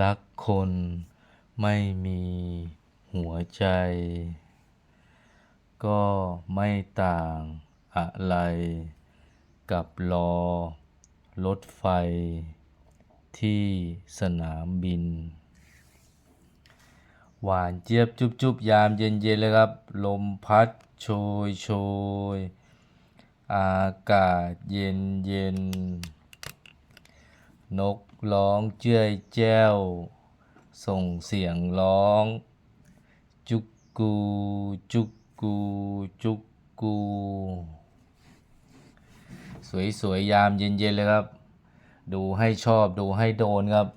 รักคนไม่มีหัวใจ ก็ไม่ต่างอะไรกับรอรถไฟที่สนามบิน หวานเจี๊ยบจุบจุบยามเย็นเย็นเลยครับ ลมพัดโชยโชย อากาศเย็นเย็น นก ร้องเจ้ยแจ้ว ส่งเสียงร้อง จุกกู จุกกู จุกกู สวยๆยามเย็นๆเลยครับ ดูให้ชอบดูให้โดนครับ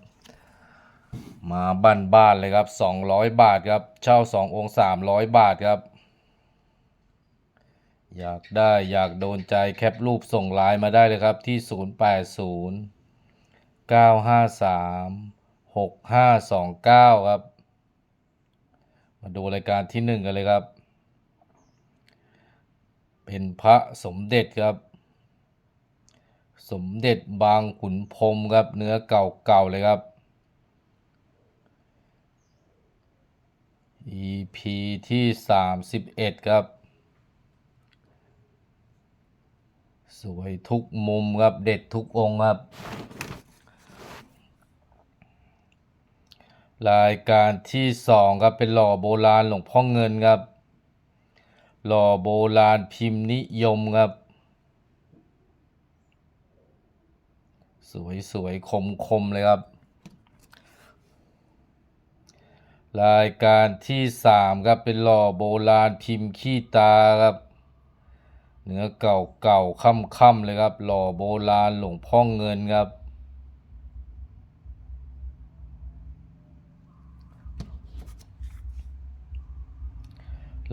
มาบ้านบ้านๆเลยครับ 200 บาทครับ เช่า 2 องค์ 300 บาทครับ อยากได้อยากโดนใจแคปรูปส่งไลน์มาได้เลยครับที่ 080 953 6529 ครับ มาดูรายการที่หนึ่งกันเลยครับ เป็นพระสมเด็จครับ สมเด็จบางขุนพรมครับ เนื้อเก่าๆเลยครับ EP ที่ 31 ครับ สวยทุกมุมครับ เด็ดทุกองค์ครับ รายการที่สองครับเป็นหล่อโบราณหลวงพ่อเงินครับ หล่อโบราณพิมพ์นิยมครับ สวยสวยคมคมๆเลยครับ รายการที่สามครับเป็นหล่อโบราณพิมพ์ขี้ตาครับเนื้อเก่าเก่าค่ำค่ำๆเลยครับ หล่อโบราณหลวงพ่อเงินครับ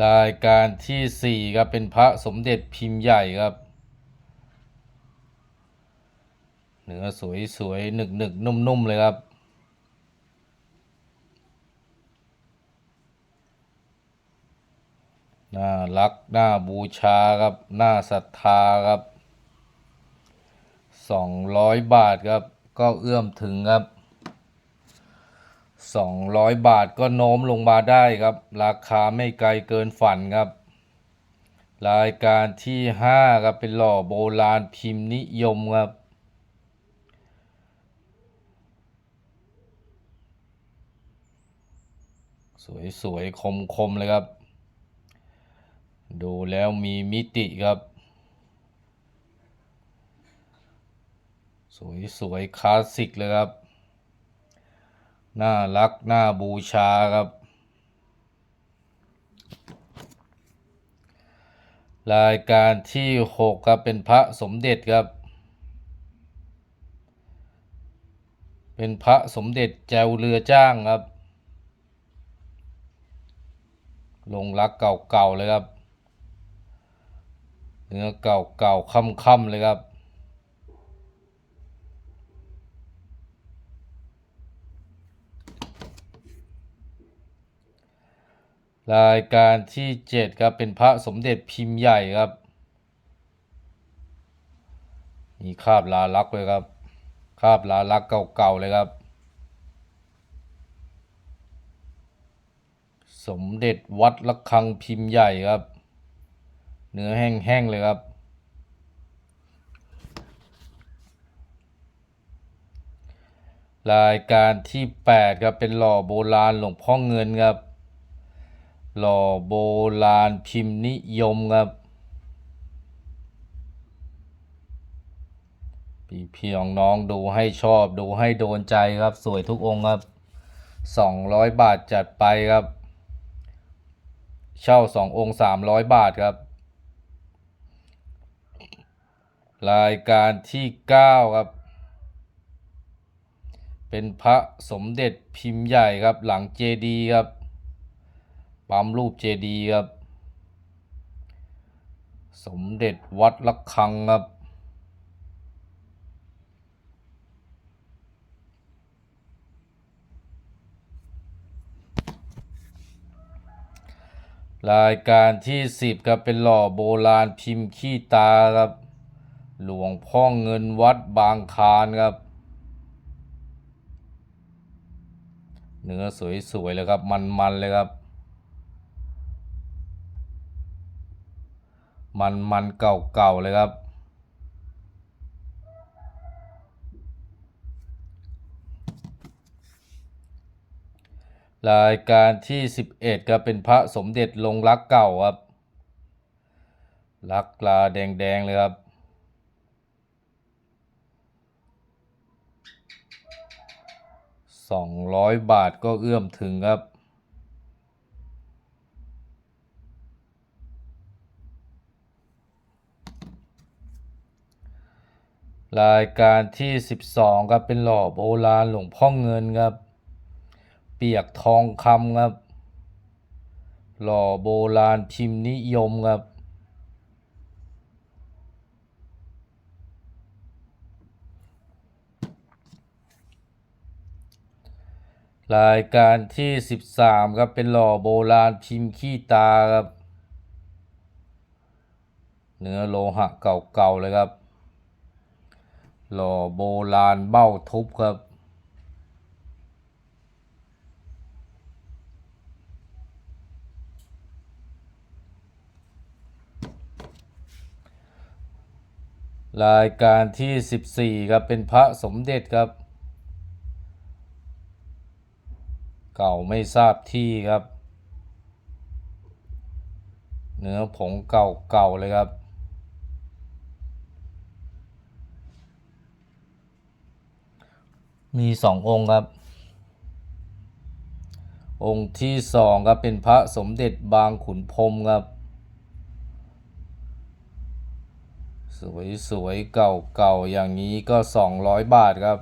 รายการที่สี่ครับ เป็นพระสมเด็จพิมพ์ใหญ่ครับ เนื้อสวยสวยหนึกหนึกนุ่มนุ่มๆเลยครับ น่ารัก น่าบูชาครับ น่าศรัทธาครับสองร้อยบาทครับ ก็เอื้อมถึงครับ สองร้อยบาทก็โน้มลงมาได้ครับ ราคาไม่ไกลเกินฝันครับ รายการที่ห้าครับเป็นหล่อโบราณพิมพ์นิยมครับสวยๆ คมๆ เลยครับ ดูแล้วมีมิติครับ สวยๆ คลาสสิกเลยครับ น่ารักน่าบูชาครับ รายการที่หกครับเป็นพระสมเด็จครับ เป็นพระสมเด็จแจวเรือจ้างครับ ลงรักเก่าๆเลยครับ เนื้อเก่าๆค่ำๆเลยครับ รายการที่เจ็ดครับ เป็นพระสมเด็จพิมพ์ใหญ่ครับ มีคาบลาลักเลยครับ คาบลาลักเก่าๆเลยครับ สมเด็จวัดระฆังพิมพ์ใหญ่ครับ เนื้อแห้งๆเลยครับรายการที่แปดครับ เป็นหล่อโบราณหลวงพ่อเงินครับ หล่อโบราณพิมพ์นิยมครับ พี่พี่น้องน้องๆดูให้ชอบดูให้โดนใจครับ สวยทุกองค์ครับสองร้อยบาทจัดไปครับ เช่าสององค์สามร้อยบาทครับ รายการที่เก้าครับ เป็นพระสมเด็จพิมพ์ใหญ่ครับหลังเจดีครับ ปั๊มรูปเจดีย์ครับ สมเด็จวัดระฆังครับ รายการที่สิบครับเป็นหล่อโบราณพิมพ์ขี้ตาครับ หลวงพ่อเงินวัดบางคานครับเนื้อสวยๆเลยครับ มันๆเลยครับ มันๆเก่าๆเลยครับ รายการที่ 11ก็เป็นพระสมเด็จลงรักเก่าครับ รักลาแดงๆเลยครับสองร้อยบาทก็เอื้อมถึงครับ รายการที่ 12ครับเป็นหล่อโบราณหลวงพ่อเงินครับ เปียกทองคำครับ หล่อโบราณพิมพ์นิยมครับ รายการที่ 13ครับเป็นหล่อโบราณพิมพ์ขี้ตาครับ เนื้อโลหะเก่าๆเลยครับ หล่อโบราณเบ้าทุบครับ รายการที่ 14 ครับเป็นพระสมเด็จครับ เก่าไม่ทราบที่ครับ เนื้อผงเก่าๆเลยครับ มีสององค์ครับ องค์ที่สองครับเป็นพระสมเด็จบางขุนพรมครับ สวยสวยๆเก่าๆ อย่างนี้ก็สองร้อยบาทครับ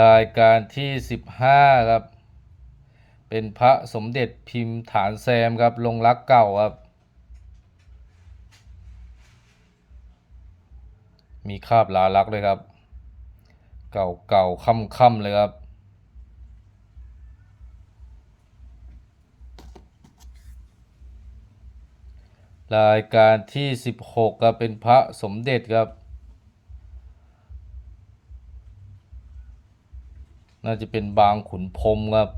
รายการที่สิบห้าครับ เป็นพระสมเด็จพิมพ์ฐานแซมครับ ลงรักเก่าครับ มีคราบลาลักเลยครับ เก่าเก่าค่ำค่ำๆเลยครับ รายการที่ 16ครับเป็นพระสมเด็จครับ น่าจะเป็นบางขุนพรมครับ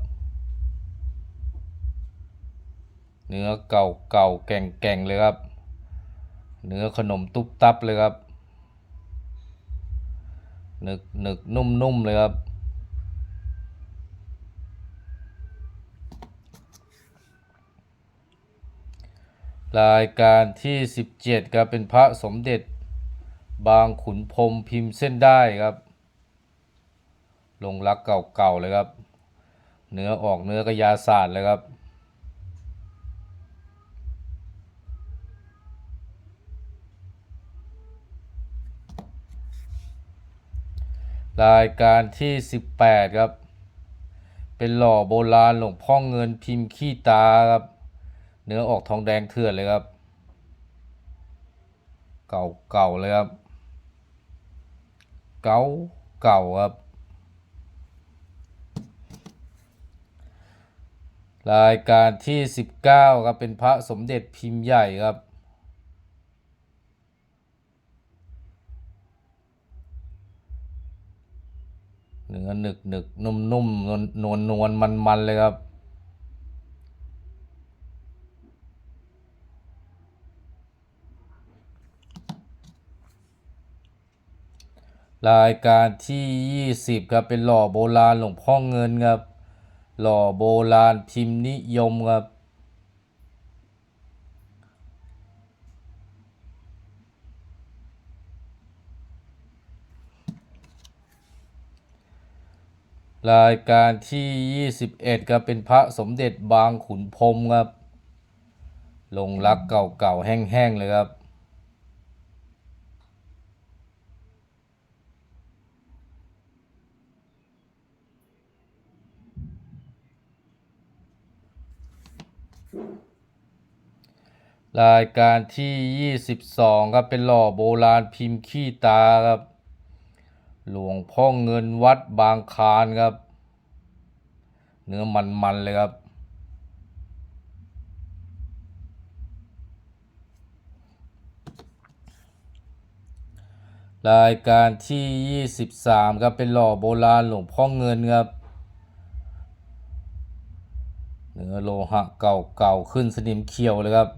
เนื้อเก่าเก่าแก่งแก่งๆเลยครับ เนื้อขนมตุ๊บตับเลยครับ หนึกหนึกนุ่มนุ่มๆ เลยครับ รายการที่ 17ครับเป็นพระสมเด็จ บางขุนพรมพิมพ์เส้นได้ครับ ลงรักเก่าๆ เลยครับ เนื้อออกเนื้อกระยาศาสตร์เลยครับ รายการที่ 18 ครับ เป็นหล่อโบราณหลวงพ่อเงินพิมพ์ขี้ตาครับ เนื้อออกทองแดงเถื่อนเลยครับ เก่าเก่าเลยครับ เก่าเก่าครับ รายการที่ 19 ครับ เป็นพระสมเด็จพิมพ์ใหญ่ครับ อหนึกหนึกนุ่มนุ่มนวลนวลนวลมันมันเลยครับ รายการที่ 20 ครับ เป็นหล่อโบราณหลวงพ่อเงินครับ หล่อโบราณพิมพ์นิยมครับ รายการที่ 21ครับเป็นพระสมเด็จบางขุนพรมครับ ลงรักเก่าๆแห้งๆเลยครับรายการที่ 22 ครับ เป็นหล่อโบราณพิมพ์ขี้ตาครับ หลวงพ่อเงินวัดบางคานครับ เนื้อมันๆเลยครับ รายการที่ 23 ครับ เป็นหล่อโบราณหลวงพ่อเงินครับ เนื้อโลหะเก่าๆ ขึ้นสนิมเขียวเลยครับ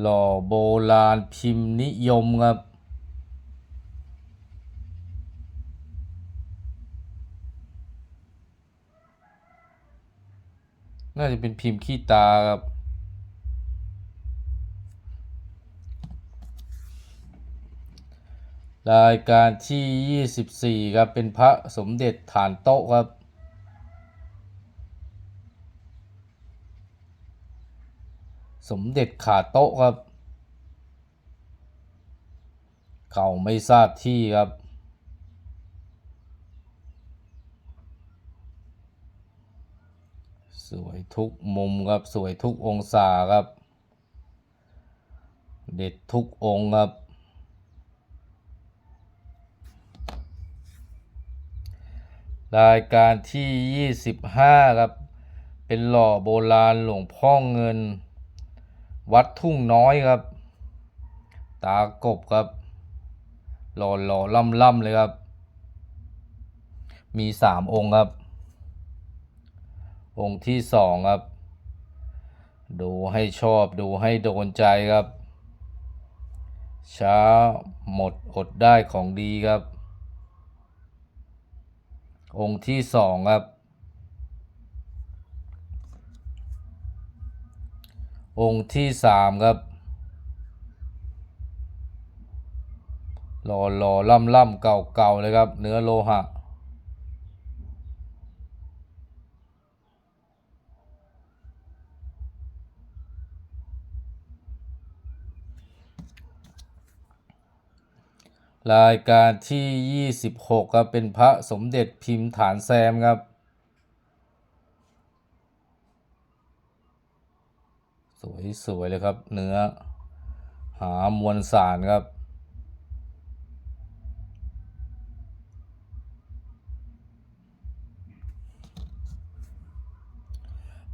หล่อโบราณพิมพ์นิยมครับ น่าจะเป็นพิมพ์ขี้ตาครับรายการที่ 24 ครับ เป็นพระสมเด็จฐานโต๊ะครับ สมเด็จขาโต๊ะครับเก่าไม่ทราบที่ครับ สวยทุกมุมครับสวยทุกองศาครับ เด็ดทุกองครับ รายการที่ 25 ครับ เป็นหล่อโบราณหลวงพ่อเงิน วัดทุ่งน้อยครับ ตากบครับ หล่อหล่อล่ำล่ำเลยครับ มีสามองค์ครับ องค์ที่สองครับ ดูให้ชอบดูให้โดนใจครับ ช้าหมดอดได้ของดีครับ องค์ที่สองครับ องค์ที่สามครับหล่อหล่อล่ำล่ำเก่าเก่าเลยครับ เนื้อโลหะ รายการที่ 26ครับเป็นพระสมเด็จพิมพ์ฐานแซมครับ สวยสวยเลยครับ เนื้อ หามวลสารครับ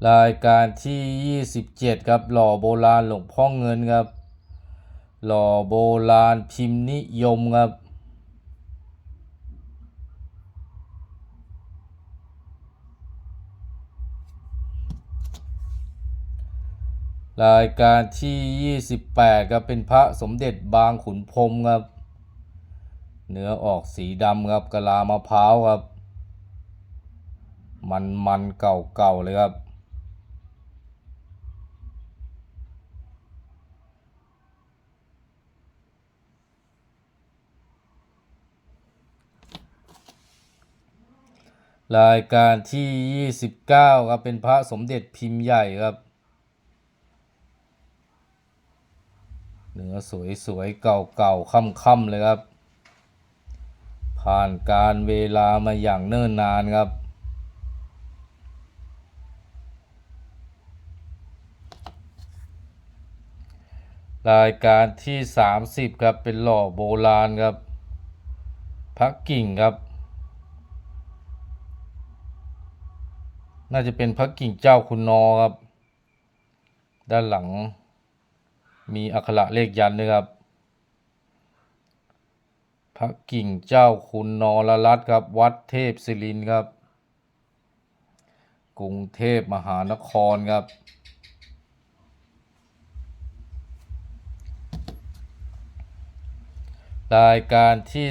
รายการที่ 27 ครับ หล่อโบราณหลวงพ่อเงินครับ หล่อโบราณพิมพ์นิยมครับรายการที่ 28ครับเป็นพระสมเด็จบางขุนพรมครับ เนื้อออกสีดำครับกะลามะพร้าวครับ มันมันเก่าๆเลยครับ รายการที่ 29 ครับ เป็นพระสมเด็จพิมพ์ใหญ่ครับ เนื้อสวยสวยๆเก่าเก่าค่ำค่ำๆ เลยครับ ผ่านการเวลามาอย่างเนิ่นนานครับ รายการที่ 30 ครับ เป็นหล่อโบราณครับพระกิ่งครับ น่าจะเป็นพระกิ่งเจ้าคุณนอครับ ด้านหลัง มีอักขระเลขยันต์ด้วยครับ พระกิ่งเจ้าคุณนอรรัตครับ วัดเทพศิรินครับ กรุงเทพมหานครครับรายการที่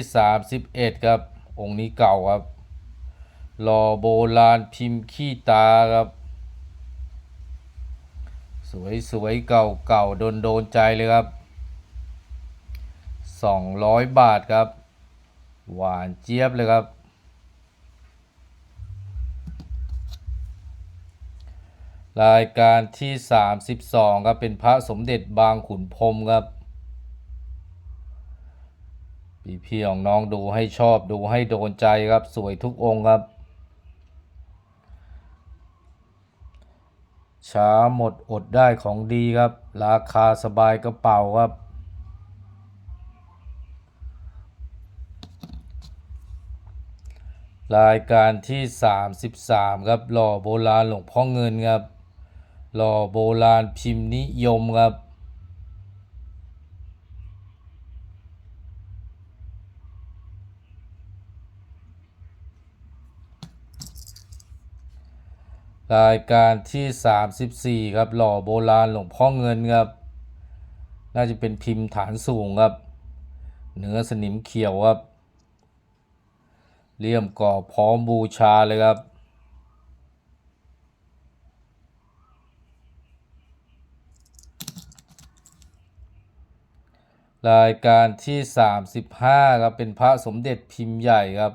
31 ครับ องค์นี้เก่าครับ หล่อโบราณพิมพ์ขี้ตาครับ สวยสวยเก่าเก่าโดนโดนใจเลยครับ 200 บาทครับ หวานเจี๊ยบเลยครับ รายการที่ 32 ครับ เป็นพระสมเด็จบางขุนพรมครับพี่พี่ของน้องดูให้ชอบดูให้โดนใจครับ สวยทุกองค์ครับ ช้าหมดอดได้ของดีครับ ราคาสบายกระเป๋าครับ รายการที่ 33 ครับหล่อโบราณหลวงพ่อเงินครับหล่อโบราณพิมพ์นิยมครับ รายการที่ 34 ครับ หล่อโบราณหลวงพ่อเงินครับ น่าจะเป็นพิมพ์ฐานสูงครับ เนื้อสนิมเขียวครับเลี่ยมกรอพร้อมบูชาเลยครับ รายการที่ 35 ครับ เป็นพระสมเด็จพิมพ์ใหญ่ครับ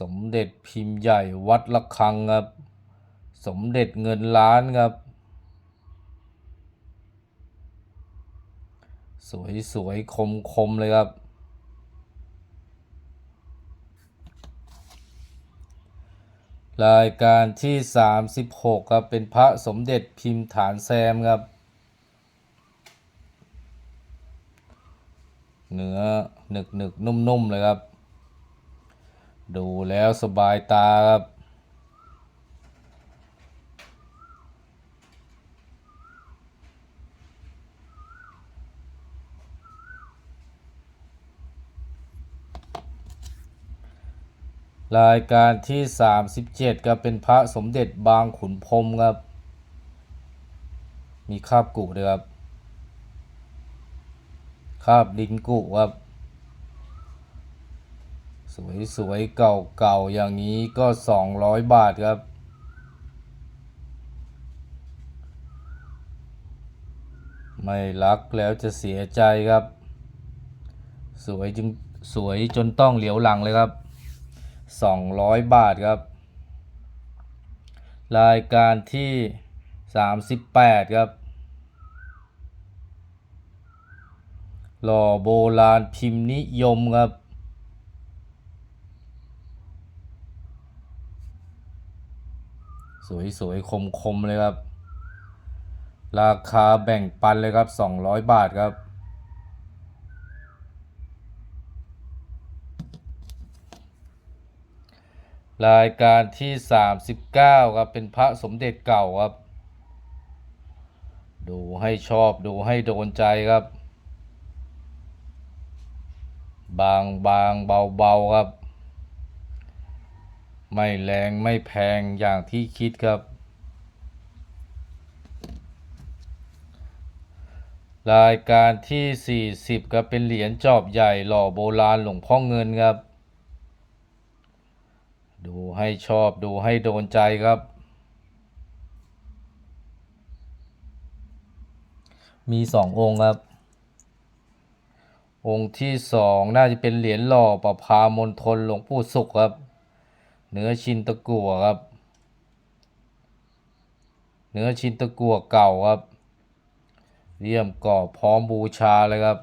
สมเด็จพิมพ์ใหญ่วัดละคังครับ สมเด็จเงินล้านครับ สวยสวยคมคมๆเลยครับ รายการที่ 36 ครับ เป็นพระสมเด็จพิมพ์ฐานแซมครับ เนื้อหนึกหนึกนุ่มๆ เลยครับ ดูแล้วสบายตาครับ รายการที่ 37ก็เป็นพระสมเด็จบางขุนพรมครับ มีคาบกุด้วยครับ คาบดินกุครับ สวยๆ เก่าๆ อย่างนี้ก็ 200 บาทครับ ไม่รักแล้วจะเสียใจครับ สวยจึงสวยจนต้องเหลียวหลังเลยครับ 200 บาทครับ รายการที่ 38 ครับ หล่อโบราณพิมพ์นิยมครับสวยๆ คมๆ เลยครับ ราคาแบ่งปันเลยครับ 200 บาทครับ รายการที่ 39 ครับ เป็นพระสมเด็จเก่าครับ ดูให้ชอบดูให้โดนใจครับ บางบางเบาเบาครับ ไม่แรงไม่แพงอย่างที่คิดครับ รายการที่ 40 ครับเป็นเหรียญจอบใหญ่หล่อโบราณหลวงพ่อเงินครับ ดูให้ชอบดูให้โดนใจครับ มีสององค์ครับ องค์ที่สองน่าจะเป็นเหรียญหล่อประพามณฑลหลวงปู่สุขครับ เนื้อชินตะกั่วครับ เนื้อชินตะกั่วเก่าครับเลี่ยมกรอบพร้อมบูชาเลยครับ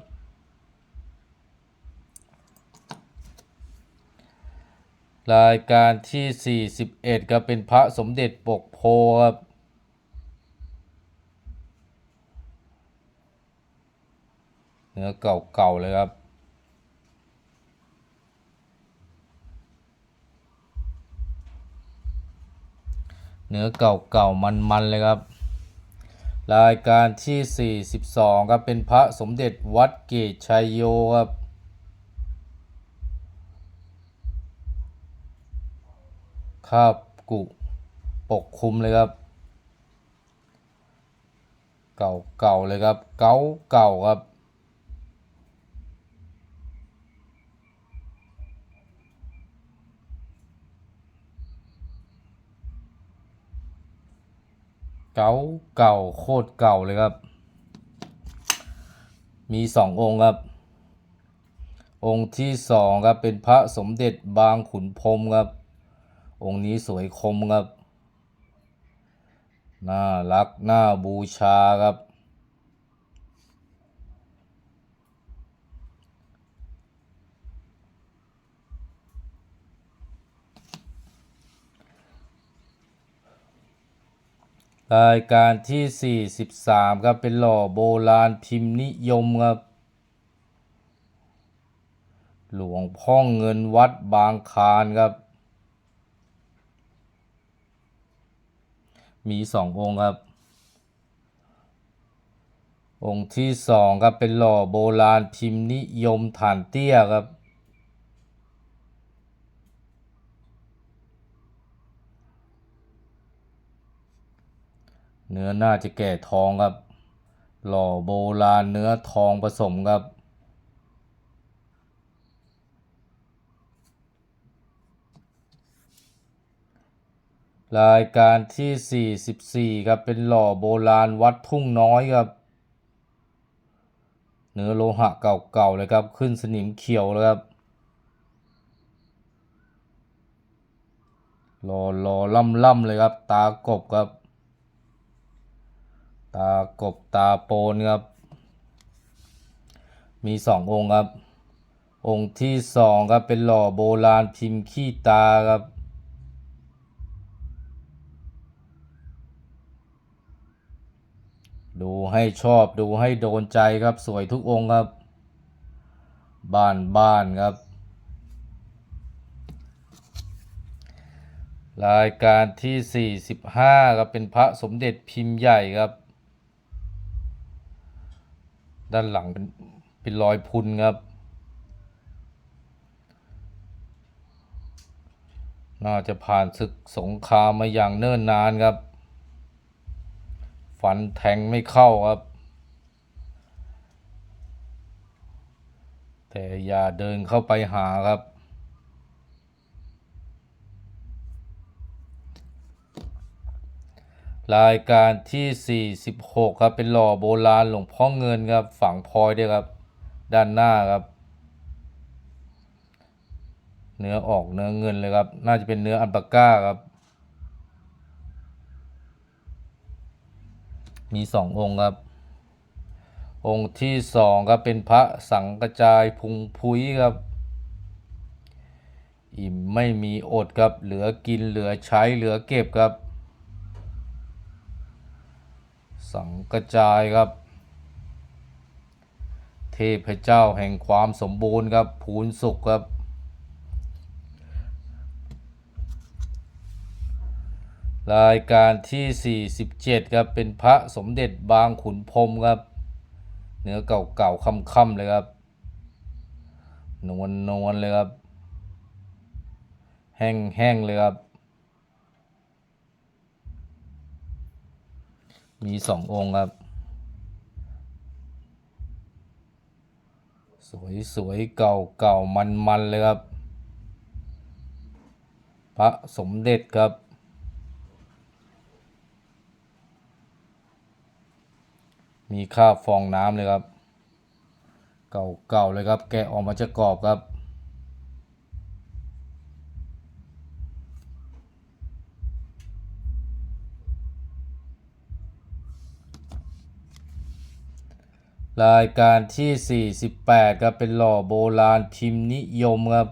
รายการที่ 41ก็เป็นพระสมเด็จปกโพครับ เนื้อเก่าๆเลยครับ เนื้อเก่าๆมันๆเลยครับ รายการที่ 42ครับเป็นพระสมเด็จวัดเกตชัยโยครับ คาบกุปกคุมเลยครับ เก่าเก่าเลยครับ เก่าเก่าครับ เก่าเก่าโคตรเก่าเลยครับ มีสององค์ครับ องค์ที่สองครับเป็นพระสมเด็จบางขุนพรมครับ องค์นี้สวยคมครับ น่ารัก น่าบูชาครับ รายการที่ 43 ครับ เป็นหล่อโบราณพิมพ์นิยมครับหลวงพ่อเงินวัดบางคานครับ มีสององค์ครับ องค์ที่สองครับเป็นหล่อโบราณพิมพ์นิยมฐานเตี้ยครับ เนื้อน่าจะแก่ทองครับ หล่อโบราณเนื้อทองผสมครับ รายการที่ 44 ครับ เป็นหล่อโบราณวัดทุ่งน้อยครับ เนื้อโลหะเก่าๆเลยครับ ขึ้นสนิมเขียวแล้วครับรอรอล่ำล่ำเลยครับ ตากบครับ ตากบตาโปนครับ มีสององค์ครับ องค์ที่สองครับเป็นหล่อโบราณพิมพ์ขี้ตาครับ ดูให้ชอบดูให้โดนใจครับ สวยทุกองค์ครับ บ้านบ้านครับ รายการที่ 45ครับเป็นพระสมเด็จพิมพ์ใหญ่ครับ ด้านหลังเป็นเป็นรอยพุนครับน่าจะผ่านศึกสงครามมาอย่างเนิ่นนานครับ ฟันแทงไม่เข้าครับ แต่อย่าเดินเข้าไปหาครับ รายการที่ 46 ครับ เป็นหล่อโบราณหลวงพ่อเงินครับ ฝังพลอยด้วยครับ ด้านหน้าครับ เนื้อออกเนื้อเงินเลยครับ น่าจะเป็นเนื้ออัลปาก้าครับ มีสององค์ครับ องค์ที่สองครับเป็นพระสังกระจายพุงพุ้ยครับ อิ่มไม่มีอดครับ เหลือกินเหลือใช้เหลือเก็บครับ สังกระจายครับ เทพเจ้าแห่งความสมบูรณ์ครับ ภูนสุขครับ รายการที่ 47ครับเป็นพระสมเด็จบางขุนพรมครับ เนื้อเก่าๆค่ำๆเลยครับนวลนวลๆเลยครับ แห้งๆเลยครับ มีสององค์ครับ สวยสวยเก่าเก่ามันมันๆเลยครับ พระสมเด็จครับ มีค่าฟองน้ำเลยครับ เก่าเก่าเลยครับ แกะออกมาจากกรอบครับ รายการที่ 48ครับเป็นหล่อโบราณพิมพ์นิยมครับ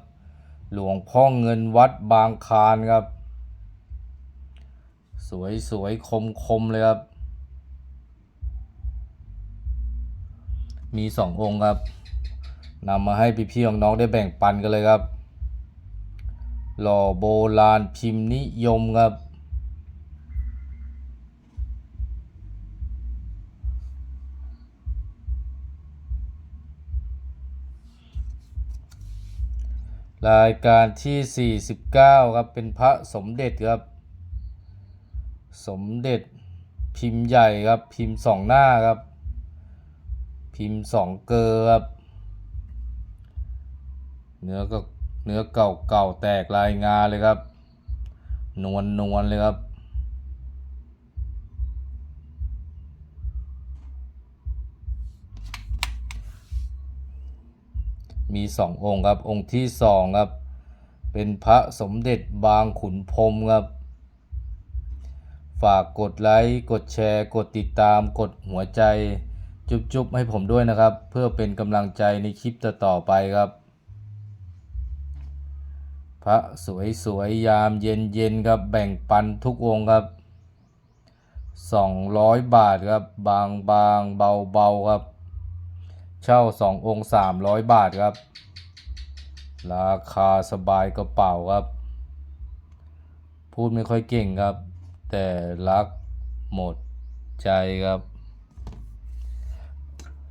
หลวงพ่อเงินวัดบางคานครับ สวยสวยคมคมๆเลยครับ มีสององค์ครับนำมาให้พี่พี่ๆน้องๆได้แบ่งปันกันเลยครับ หล่อโบราณพิมพ์นิยมครับรายการที่ 49 ครับ เป็นพระสมเด็จครับ สมเด็จพิมพ์ใหญ่ครับ พิมพ์สองหน้าครับ พิมพ์สองเกลอครับเนื้อก็เนื้อเก่าเก่าๆแตกลายงาเลยครับ นวลนวลเลยครับ มีสององค์ครับ องค์ที่สองครับ เป็นพระสมเด็จบางขุนพรมครับ ฝากกดไลค์ กดแชร์ กดติดตาม กดหัวใจ จุ๊บๆให้ผมด้วยนะครับ เพื่อเป็นกำลังใจในคลิปต่อๆไปครับ พระสวยๆยามเย็นๆครับแบ่งปันทุกองครับ 200 บาทครับบางบางๆเบาๆครับ เช่า 2 องค์ 300 บาทครับ ราคาสบายกระเป๋าครับ พูดไม่ค่อยเก่งครับ แต่รักหมดใจครับ ข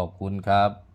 อบคุณครับ